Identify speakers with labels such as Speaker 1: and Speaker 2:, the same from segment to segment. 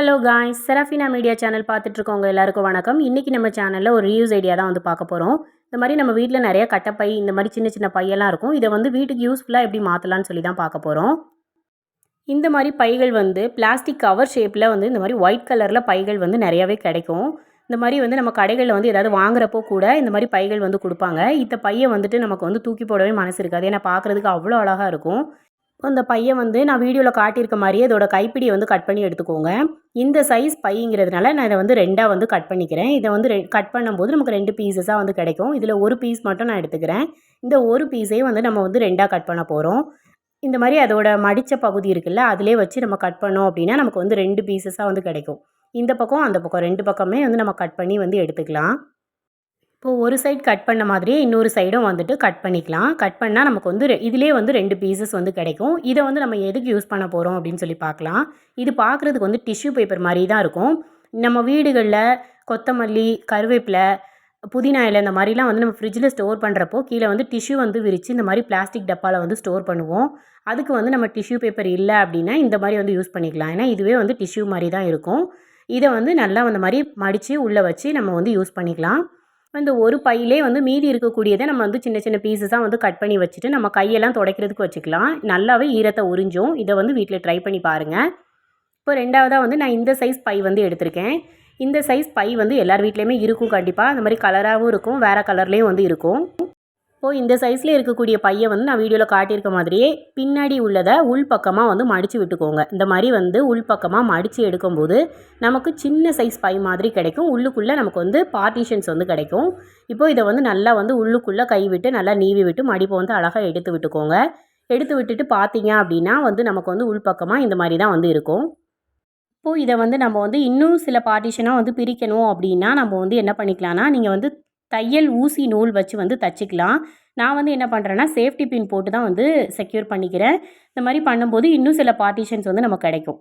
Speaker 1: Hello guys Serafina media channel பார்த்துட்ருக்கவங்க எல்லாருக்கும் வணக்கம். இன்றைக்கி நம்ம சேனலில் ஒரு ரியூஸ் ஐடியா தான் வந்து பார்க்க போகிறோம் இந்த மாதிரி நம்ம வீட்டில் நிறைய கட்டப்பை இந்த மாதிரி சின்ன சின்ன பையெல்லாம் இருக்கும். இதை வந்து வீட்டுக்கு யூஸ்ஃபுல்லாக எப்படி மாற்றலாம்னு சொல்லி தான் பார்க்க போகிறோம் இந்த மாதிரி பைகள் வந்து பிளாஸ்டிக் கவர் ஷேப்பில் வந்து இந்த மாதிரி ஒயிட் கலரில் பைகள் வந்து நிறையாவே கிடைக்கும். இந்த மாதிரி வந்து நம்ம கடைகளில் வந்து ஏதாவது வாங்குறப்போ கூட இந்த மாதிரி பைகள் வந்து கொடுப்பாங்க. இந்த பையை வந்துட்டு நமக்கு வந்து தூக்கி போடவே மனசு இருக்காது. ஏன்னா பார்க்குறதுக்கு அவ்வளோ அழகாக இருக்கும். அந்த பையை வந்து நான் வீடியோவில் காட்டியிருக்க மாதிரியே இதோட கைப்பிடியை வந்து கட் பண்ணி எடுத்துக்கோங்க. இந்த சைஸ் பைங்கிறதுனால நான் இதை வந்து ரெண்டாக வந்து கட் பண்ணிக்கிறேன். இதை வந்து ரெ கட் பண்ணும்போது நமக்கு ரெண்டு பீசஸாக வந்து கிடைக்கும். இதில் ஒரு பீஸ் மட்டும் நான் எடுத்துக்கிறேன். இந்த ஒரு பீஸையும் வந்து நம்ம வந்து ரெண்டாக கட் பண்ண போகிறோம் இந்த மாதிரி அதோட மடித்த பகுதி இருக்குல்ல அதிலே வச்சு நம்ம கட் பண்ணோம் அப்படின்னா நமக்கு வந்து ரெண்டு பீசஸாக வந்து கிடைக்கும். இந்த பக்கம் அந்த பக்கம் ரெண்டு பக்கமே வந்து நம்ம கட் பண்ணி வந்து எடுத்துக்கலாம். இப்போது ஒரு சைட் கட் பண்ண மாதிரியே இன்னொரு சைடும் வந்துட்டு கட் பண்ணிக்கலாம். கட் பண்ணால் நமக்கு வந்து இதிலே வந்து ரெண்டு பீசஸ் வந்து கிடைக்கும். இதை வந்து நம்ம எதுக்கு யூஸ் பண்ண போகிறோம் அப்படின்னு சொல்லி பார்க்கலாம் இது பார்க்குறதுக்கு வந்து டிஷ்யூ பேப்பர் மாதிரி தான் இருக்கும். நம்ம வீடுகளில் கொத்தமல்லி கருவேப்பிலை புதினா இலை இந்த மாதிரிலாம் வந்து நம்ம ஃப்ரிட்ஜில் ஸ்டோர் பண்ணுறப்போ கீழே வந்து டிஷ்யூ வந்து விரித்து இந்த மாதிரி பிளாஸ்டிக் டப்பாவில் வந்து ஸ்டோர் பண்ணுவோம். அதுக்கு வந்து நம்ம டிஷ்யூ பேப்பர் இல்லை அப்படின்னா இந்த மாதிரி வந்து யூஸ் பண்ணிக்கலாம். ஏன்னா இதுவே வந்து டிஷ்யூ மாதிரி தான் இருக்கும். இதை வந்து நல்லா அந்த மாதிரி மடித்து உள்ளே வச்சு நம்ம வந்து யூஸ் பண்ணிக்கலாம். இந்த ஒரு பையிலே வந்து மீதி இருக்கக்கூடியதை நம்ம வந்து சின்ன சின்ன பீசஸாக வந்து கட் பண்ணி வச்சுட்டு நம்ம கையெல்லாம் துடைக்கிறதுக்கு வச்சுக்கலாம். நல்லாவே ஈரத்தை உறிஞ்சும். இதை வந்து வீட்டில் ட்ரை பண்ணி பாருங்கள் இப்போ ரெண்டாவதாக வந்து நான் இந்த சைஸ் பை வந்து எடுத்திருக்கேன். இந்த சைஸ் பை வந்து எல்லார் வீட்லேயுமே இருக்கும் கண்டிப்பாக அந்த மாதிரி கலராகவும் இருக்கும். வேறு கலர்லேயும் வந்து இருக்கும். இப்போது இந்த சைஸில் இருக்கக்கூடிய பையை வந்து நான் வீடியோவில் காட்டியிருக்க மாதிரியே பின்னாடி உள்ளதை உள் பக்கமாக வந்து மடித்து விட்டுக்கோங்க. இந்த மாதிரி வந்து உள் பக்கமாக மடித்து எடுக்கும்போது நமக்கு சின்ன சைஸ் பை மாதிரி கிடைக்கும். உள்ளுக்குள்ளே நமக்கு வந்து பார்ட்டிஷன்ஸ் வந்து கிடைக்கும். இப்போது இதை வந்து நல்லா வந்து உள்ளுக்குள்ளே கை விட்டு நல்லா நீவி விட்டு மடிப்பை வந்து அழகாக எடுத்து விட்டுக்கோங்க. எடுத்து விட்டுட்டு பார்த்தீங்க அப்படின்னா வந்து நமக்கு வந்து உள் பக்கமாக இந்த மாதிரி தான் வந்து இருக்கும். இப்போது இதை வந்து நம்ம வந்து இன்னும் சில பார்ட்டிஷனாக வந்து பிரிக்கணும் அப்படின்னா நம்ம வந்து என்ன பண்ணிக்கலாம்னா நீங்கள் வந்து தையல் ஊசி நூல் வச்சு வந்து தச்சுக்கலாம். நான் வந்து என்ன பண்ணுறேன்னா சேஃப்டி பின் போட்டு தான் வந்து செக்யூர் பண்ணிக்கிறேன். இந்த மாதிரி பண்ணும்போது இன்னும் சில பார்ட்டிஷன்ஸ் வந்து நமக்கு கிடைக்கும்.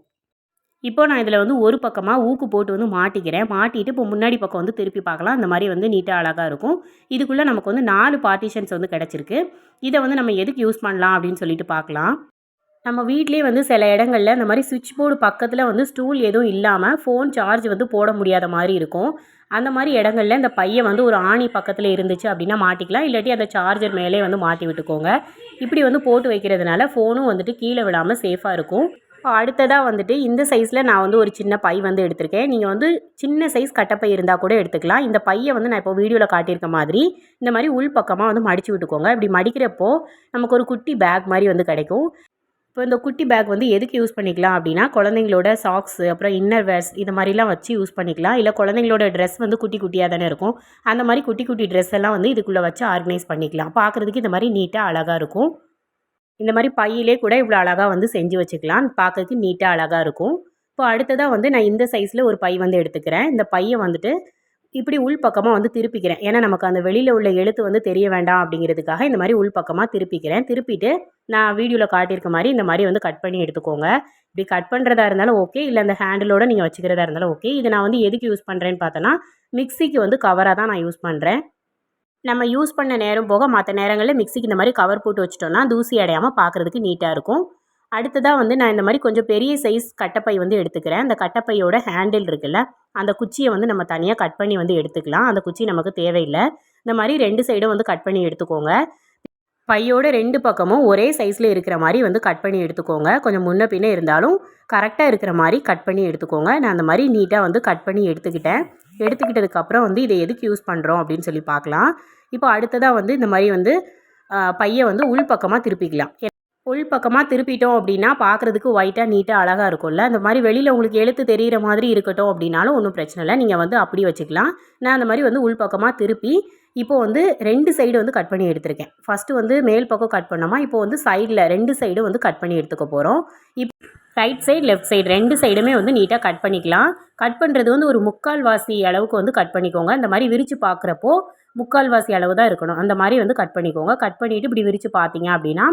Speaker 1: இப்போ நான் இதில் வந்து ஒரு பக்கமாக ஊக்கு போட்டு வந்து மாட்டிக்கிறேன். மாட்டிட்டு இப்போ முன்னாடி பக்கம் வந்து திருப்பி பார்க்கலாம். அந்த மாதிரி வந்து நீட்டாக அழகாக இருக்கும். இதுக்குள்ளே நமக்கு வந்து நாலு பார்ட்டிஷன்ஸ் வந்து கிடச்சிருக்கு. இதை வந்து நம்ம எதுக்கு யூஸ் பண்ணலாம் அப்படின்னு சொல்லிட்டு பார்க்கலாம். நம்ம வீட்லேயே வந்து சில இடங்களில் இந்த மாதிரி சுவிட்ச் போர்டு பக்கத்தில் வந்து ஸ்டூல் எதுவும் இல்லாமல் ஃபோன் சார்ஜ் வந்து போட முடியாத மாதிரி இருக்கும். அந்த மாதிரி இடங்களில் இந்த பையை வந்து ஒரு ஆணி பக்கத்தில் இருந்துச்சு அப்படின்னா மாட்டிக்கலாம். இல்லாட்டி அந்த சார்ஜர் மேலே வந்து மாட்டி விட்டுக்கோங்க. இப்படி வந்து போட்டு வைக்கிறதுனால ஃபோனும் வந்துட்டு கீழே விடாமல் சேஃபாக இருக்கும். இப்போ அடுத்ததாக வந்துட்டு இந்த சைஸில் நான் வந்து ஒரு சின்ன பை வந்து எடுத்திருக்கேன். நீங்கள் வந்து சின்ன சைஸ் கட்டப்பை இருந்தால் கூட எடுத்துக்கலாம். இந்த பையை வந்து நான் இப்போ வீடியோவில் காட்டியிருக்க மாதிரி இந்த மாதிரி உள் பக்கமாக வந்து மடித்து விட்டுக்கோங்க. இப்படி மடிக்கிறப்போ நமக்கு ஒரு குட்டி பேக் மாதிரி வந்து கிடைக்கும். இப்போ இந்த குட்டி பேக் வந்து எதுக்கு யூஸ் பண்ணிக்கலாம் அப்படின்னா குழந்தைங்களோட சாக்ஸ் அப்புறம் இன்னர் வேர்ஸ் இது மாதிரிலாம் வச்சு யூஸ் பண்ணிக்கலாம். இல்லை குழந்தைங்களோட ட்ரெஸ் வந்து குட்டி குட்டியாக தானே இருக்கும். அந்த மாதிரி குட்டி குட்டி ட்ரெஸ் எல்லாம் வந்து இதுக்குள்ளே வச்சு ஆர்கனைஸ் பண்ணிக்கலாம். பார்க்குறதுக்கு இந்த மாதிரி நீட்டாக அழகாக இருக்கும். இந்த மாதிரி பையிலே கூட இவ்வளோ அழகாக வந்து செஞ்சு வச்சுக்கலாம். பார்க்கறதுக்கு நீட்டாக அழகாக இருக்கும். இப்போ அடுத்ததாக வந்து நான் இந்த சைஸில் ஒரு பை வந்து எடுத்துக்கிறேன். இந்த பையை வந்துட்டு இப்படி உள்பக்கமாக வந்து திருப்பிக்கிறேன். ஏன்னா நமக்கு அந்த வெளியில் உள்ள எழுத்து வந்து தெரிய வேண்டாம் அப்படிங்கிறதுக்காக இந்த மாதிரி உள் பக்கமாக திருப்பிக்கிறேன். திருப்பிட்டு நான் வீடியோவில் காட்டியிருக்க மாதிரி இந்த மாதிரி வந்து கட் பண்ணி எடுத்துக்கோங்க. இப்படி கட் பண்ணுறதா இருந்தாலும் ஓகே. இல்லை அந்த ஹேண்டிலோட நீங்கள் வச்சுக்கிறதா இருந்தாலும் ஓகே. இதை நான் வந்து எதுக்கு யூஸ் பண்ணுறேன்னு பார்த்தோன்னா மிக்சிக்கு வந்து கவராக தான் நான் யூஸ் பண்ணுறேன் நம்ம யூஸ் பண்ண நேரம் போக மற்ற நேரங்களில் மிக்சிக்கு இந்த மாதிரி கவர் போட்டு வச்சிட்டோம்னா தூசி அடையாமல் பார்க்குறதுக்கு நீட்டாக இருக்கும். அடுத்ததாக வந்து நான் இந்த மாதிரி கொஞ்சம் பெரிய சைஸ் கட்டப்பை வந்து எடுத்துக்கிறேன். அந்த கட்டப்பையோட ஹேண்டில் இருக்குல்ல அந்த குச்சியை வந்து நம்ம தனியாக கட் பண்ணி வந்து எடுத்துக்கலாம். அந்த குச்சி நமக்கு தேவையில்லை. இந்த மாதிரி ரெண்டு சைடும் வந்து கட் பண்ணி எடுத்துக்கோங்க. பையோட ரெண்டு பக்கமும் ஒரே சைஸில் இருக்கிற மாதிரி வந்து கட் பண்ணி எடுத்துக்கோங்க. கொஞ்சம் முன்ன பின்னே இருந்தாலும் கரெக்டாக இருக்கிற மாதிரி கட் பண்ணி எடுத்துக்கோங்க. நான் அந்த மாதிரி நீட்டாக வந்து கட் பண்ணி எடுத்துக்கிட்டேன். எடுத்துக்கிட்டதுக்கப்புறம் வந்து இதை எதுக்கு யூஸ் பண்ணுறோம் அப்படின்னு சொல்லி பார்க்கலாம். இப்போ அடுத்ததாக வந்து இந்த மாதிரி வந்து பையை வந்து உள் பக்கமாக திருப்பிக்கலாம். உள்பக்கமாக திருப்பிட்டோம் அப்படின்னா பார்க்குறதுக்கு ஒயிட்டாக நீட்டாக அழகாக இருக்கும்ல. அந்த மாதிரி வெளியில் உங்களுக்கு எழுத்து தெரிகிற மாதிரி இருக்கட்டும் அப்படின்னாலும் ஒன்றும் பிரச்சனை இல்லை. நீங்கள் வந்து அப்படி வச்சுக்கலாம். நான் அந்த மாதிரி வந்து உள்பக்கமாக திருப்பி இப்போது வந்து ரெண்டு சைடு வந்து கட் பண்ணி எடுத்திருக்கேன். ஃபஸ்ட்டு வந்து மேல் பக்கம் கட் பண்ணோமா இப்போ வந்து சைடில் ரெண்டு சைடு வந்து கட் பண்ணி எடுத்துக்க போகிறோம் இப் ரைட் சைடு லெஃப்ட் சைடு ரெண்டு சைடுமே வந்து நீட்டாக கட் பண்ணிக்கலாம். கட் பண்ணுறது வந்து ஒரு முக்கால் வாசி அளவுக்கு வந்து கட் பண்ணிக்கோங்க. இந்த மாதிரி விரித்து பார்க்குறப்போ முக்கால்வாசி அளவு தான் இருக்கணும். அந்த மாதிரி வந்து கட் பண்ணிக்கோங்க. கட் பண்ணிவிட்டு இப்படி விரித்து பார்த்தீங்க அப்படின்னா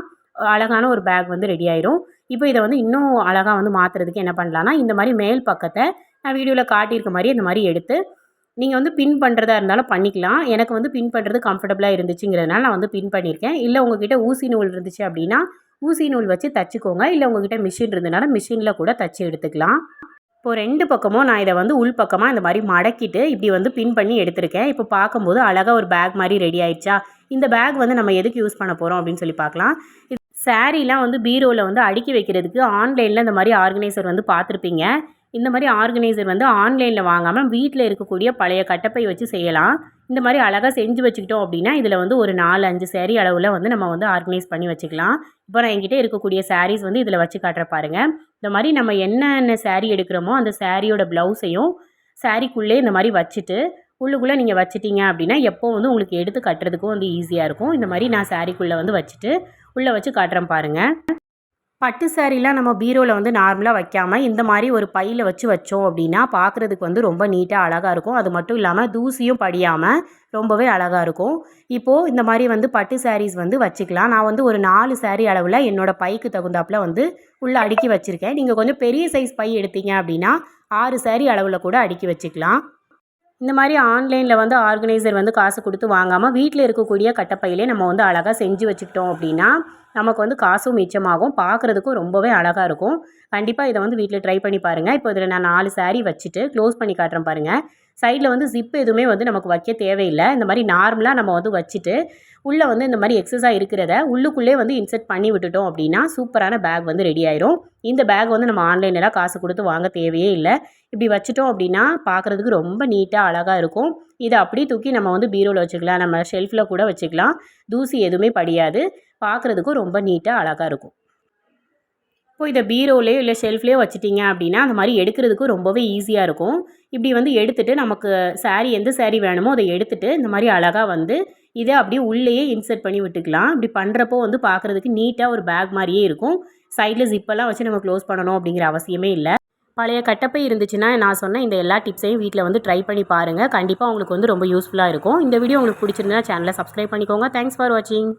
Speaker 1: அழகான ஒரு பேக் வந்து ரெடி ஆயிரும். இப்போ இதை வந்து இன்னும் அழகாக வந்து மாற்றுறதுக்கு என்ன பண்ணலான்னா இந்த மாதிரி மேல் பக்கத்தை நான் வீடியோவில் காட்டியிருக்க மாதிரி இந்த மாதிரி எடுத்து நீங்கள் வந்து பின் பண்ணுறதா இருந்தாலும் பண்ணிக்கலாம். எனக்கு வந்து பின் பண்ணுறது கம்ஃபர்டபுளாக இருந்துச்சுங்கிறதுனால நான் வந்து பின் பண்ணியிருக்கேன். இல்லை உங்ககிட்ட ஊசி நூல் இருந்துச்சு அப்படின்னா ஊசி நூல் வச்சு தச்சுக்கோங்க. இல்லை உங்ககிட்ட மிஷின் இருந்ததுனால மிஷினில் கூட தச்சு எடுத்துக்கலாம். இப்போது ரெண்டு பக்கமும் நான் இதை வந்து உள் பக்கமாக இந்த மாதிரி மடக்கிட்டு இப்படி வந்து பின் பண்ணி எடுத்திருக்கேன். இப்போ பார்க்கும்போது அழகாக ஒரு பேக் மாதிரி ரெடி ஆயிடுச்சா? இந்த பேக் வந்து நம்ம எதுக்கு யூஸ் பண்ண போகிறோம் அப்படின்னு சொல்லி பார்க்கலாம். இது சாரீலாம் வந்து பீரோவில் வந்து அடுக்கி வைக்கிறதுக்கு ஆன்லைனில் இந்த மாதிரி ஆர்கனைசர் வந்து பார்த்துருப்பீங்க. இந்த மாதிரி ஆர்கனைசர் வந்து ஆன்லைனில் வாங்காமல் வீட்டில் இருக்கக்கூடிய பழைய கட்டப்பை வச்சு செய்யலாம். இந்த மாதிரி அழகாக செஞ்சு வச்சுக்கிட்டோம் அப்படின்னா இதில் வந்து ஒரு நாலு அஞ்சு சேரீ அளவில் வந்து நம்ம வந்து ஆர்கனைஸ் பண்ணி வச்சுக்கலாம். இப்போ நான் என்கிட்ட இருக்கக்கூடிய சாரீஸ் வந்து இதில் வச்சு காட்டுற பாருங்கள் இந்த மாதிரி நம்ம என்னென்ன சாரீ எடுக்கிறோமோ அந்த சாரியோட ப்ளவுஸையும் சாரீக்குள்ளே இந்த மாதிரி வச்சுட்டு உள்ளுக்குள்ளே நீங்கள் வச்சிட்டீங்க அப்படின்னா எப்போ வந்து உங்களுக்கு எடுத்து கட்டுறதுக்கும் வந்து ஈஸியாக இருக்கும். இந்த மாதிரி நான் சாரீக்குள்ளே வந்து வச்சுட்டு உள்ளே வச்சு காட்டுறேன் பாருங்கள் பட்டு சாரீலாம் நம்ம பீரோவில் வந்து நார்மலாக வைக்காமல் இந்த மாதிரி ஒரு பையில் வச்சு வச்சோம் அப்படின்னா பார்க்குறதுக்கு வந்து ரொம்ப நீட்டாக அழகாக இருக்கும். அது மட்டும் இல்லாமல் தூசியும் படியாமல் ரொம்பவே அழகாக இருக்கும். இப்போது இந்த மாதிரி வந்து பட்டு சாரீஸ் வந்து வச்சுக்கலாம். நான் வந்து ஒரு நாலு சாரீ அளவில் என்னோடய பைக்கு தகுந்தாப்பில் வந்து உள்ளே அடுக்கி வச்சுருக்கேன். நீங்கள் கொஞ்சம் பெரிய சைஸ் பை எடுத்தீங்க அப்படின்னா ஆறு சாரீ அளவில் கூட அடுக்கி வச்சுக்கலாம். இந்த மாதிரி ஆன்லைனில் வந்து ஆர்கனைசர் வந்து காசு கொடுத்து வாங்காமல் வீட்டில் இருக்கக்கூடிய கட்டப்பையிலே நம்ம வந்து அழகாக செஞ்சு வச்சுக்கிட்டோம் அப்படின்னா நமக்கு வந்து காசும் மிச்சமாகும். பார்க்குறதுக்கும் ரொம்பவே அழகாக இருக்கும். கண்டிப்பாக இதை வந்து வீட்டில் ட்ரை பண்ணி பாருங்கள் இப்போ இதில் நான் நாலு சாரீ வச்சுட்டு க்ளோஸ் பண்ணி காட்டுறேன் பாருங்கள் சைடில் வந்து ஜிப் எதுவுமே வந்து நமக்கு வைக்க தேவையில்லை. இந்த மாதிரி நார்மலாக நம்ம வந்து வச்சுட்டு உள்ளே வந்து இந்த மாதிரி எக்ஸஸாக இருக்கிறத உள்ளுக்குள்ளே வந்து இன்செர்ட் பண்ணி விட்டுட்டோம் அப்படின்னா சூப்பரான பேக் வந்து ரெடி ஆயிரும். இந்த பேக் வந்து நம்ம ஆன்லைனில் காசு கொடுத்து வாங்க தேவையே இல்லை. இப்படி வச்சுட்டோம் அப்படின்னா பார்க்குறதுக்கு ரொம்ப நீட்டாக அழகாக இருக்கும். இதை அப்படியே தூக்கி நம்ம வந்து பீரோவில் வச்சுக்கலாம். நம்ம ஷெல்ஃபில் கூட வச்சுக்கலாம். தூசி எதுவுமே படியாது. பார்க்குறதுக்கும் ரொம்ப நீட்டாக அழகாக இருக்கும். இப்போ இதை பீரோலேயோ இல்லை ஷெல்ஃப்லேயோ வச்சுட்டிங்க அப்படின்னா அந்த மாதிரி எடுக்கிறதுக்கு ரொம்பவே ஈஸியாக இருக்கும். இப்படி வந்து எடுத்துகிட்டு நமக்கு சாரீ எந்த சாரீ வேணுமோ அதை எடுத்துகிட்டு இந்த மாதிரி அழகாக வந்து இதை அப்படியே உள்ளேயே இன்சர்ட் பண்ணி விட்டுக்கலாம். இப்படி பண்ணுறப்போ வந்து பார்க்குறதுக்கு நீட்டாக ஒரு பேக் மாதிரியே இருக்கும். சைடில் ஜிப்பெல்லாம் வச்சு நம்ம க்ளோஸ் பண்ணணும் அப்படிங்கிற அவசியமே இல்லை. பழைய கட்டப்பை இருந்துச்சுன்னா நான் சொன்ன இந்த எல்லா டிப்ஸையும் வீட்டில் வந்து ட்ரை பண்ணி பாருங்கள் கண்டிப்பாக உங்களுக்கு வந்து ரொம்ப யூஸ்ஃபுல்லாக இருக்கும். இந்த வீடியோ உங்களுக்கு பிடிச்சிருந்தா சேனலை சப்ஸ்கிரைப் பண்ணிக்கோங்க. தேங்க்ஸ் ஃபார் வாட்சிங்